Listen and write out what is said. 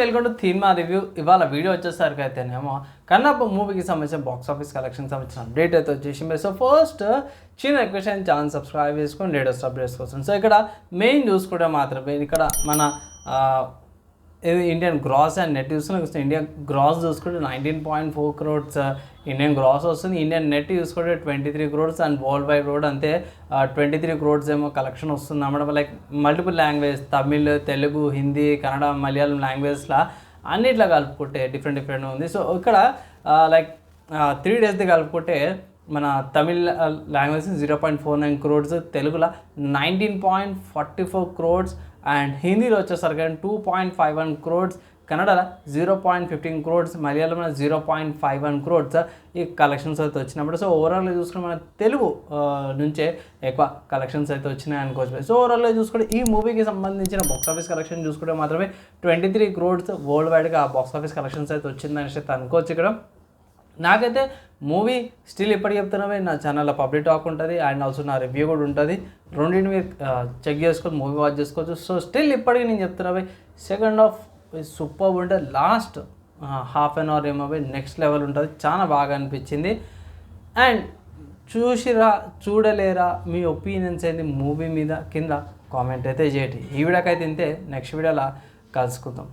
Welcome to Theema review. ఇవాళ video వచ్చేసరికి అయితేనేమో కన్నప్ప మూవీకి సంబంధించిన బాక్స్ ఆఫీస్ కలెక్షన్ సంబంధించిన అప్డేట్ అయితే వచ్చేసింది. సో ఫస్ట్ చిన్న రిక్వెస్ట్ ఛానల్ సబ్స్క్రైబ్ చేసుకొని లేటెస్ట్ అప్డేట్స్ కోసం. సో ఇక్కడ మెయిన్ చూసుకుంటే మాత్రమే. ఇక్కడ మన ఇండియన్ గ్రాస్ అండ్ నెట్ చూసుకుని ఇండియా గ్రాస్ చూసుకుంటే nineteen point four crores Indian gross వస్తుంది. ఇండియన్ నెట్ చూసుకుంటే twenty three crores and world wide road అంతే ట్వంటీ త్రీ క్రోడ్స్ ఏమో కలెక్షన్ వస్తుంది అన్నమాట. Like multiple language Tamil Telugu Hindi Kannada Malayalam లాంగ్వేజ్లా అన్నిట్లో కలుపుకుంటే డిఫరెంట్ డిఫరెంట్ ఉంది. సో ఇక్కడ లైక్ త్రీ డేస్ది కలుపుకుంటే మన Tamil language zero point four nine crores తెలుగులో nineteen point forty four crores and హిందీలో వచ్చేసరికి two point five one crores కన్నడలో జీరో పాయింట్ ఫిఫ్టీన్ క్రోడ్స్ మలయాళంలో zero point five one crores ఈ కలెక్షన్స్ అయితే వచ్చినప్పుడు. సో ఓవరాల్గా చూసుకుంటే మన తెలుగు నుంచే ఎక్కువ కలెక్షన్స్ అయితే వచ్చినాయి అనుకోవచ్చు. సో ఓవరాల్గా చూసుకుంటే ఈ మూవీకి సంబంధించిన బాక్స్ ఆఫీస్ కలెక్షన్ చూసుకుంటే మాత్రమే ట్వంటీ త్రీ క్రోడ్స్ వరల్డ్ వైడ్గా బాక్స్ ఆఫీస్ కలెక్షన్స్ అయితే వచ్చిందని చెప్పి అనుకోవచ్చు ఇక్కడ. నాకైతే మూవీ స్టిల్ ఇప్పటికి చెప్తున్నామే నా ఛానల్లో పబ్లిక్ టాక్ ఉంటుంది అండ్ ఆల్సో నా రివ్యూ కూడా ఉంటుంది. రెండింటిని మీరు చెక్ చేసుకొని మూవీ వాచ్ చేసుకోవచ్చు. సో స్టిల్ ఇప్పటికి నేను చెప్తున్నావే సెకండ్ హాఫ్ సూపర్ ఉంటే లాస్ట్ హాఫ్ అన్ అవర్ ఏమో నెక్స్ట్ లెవెల్ ఉంటుంది. చాలా బాగా అనిపించింది. అండ్ చూసిరా చూడలేరా మీ ఒపీనియన్స్ ఏంది మూవీ మీద? కింద కామెంట్ అయితే చేయటి ఈ వీడియోకైతే ఇంతే నెక్స్ట్ వీడియోలా కలుసుకుందాం.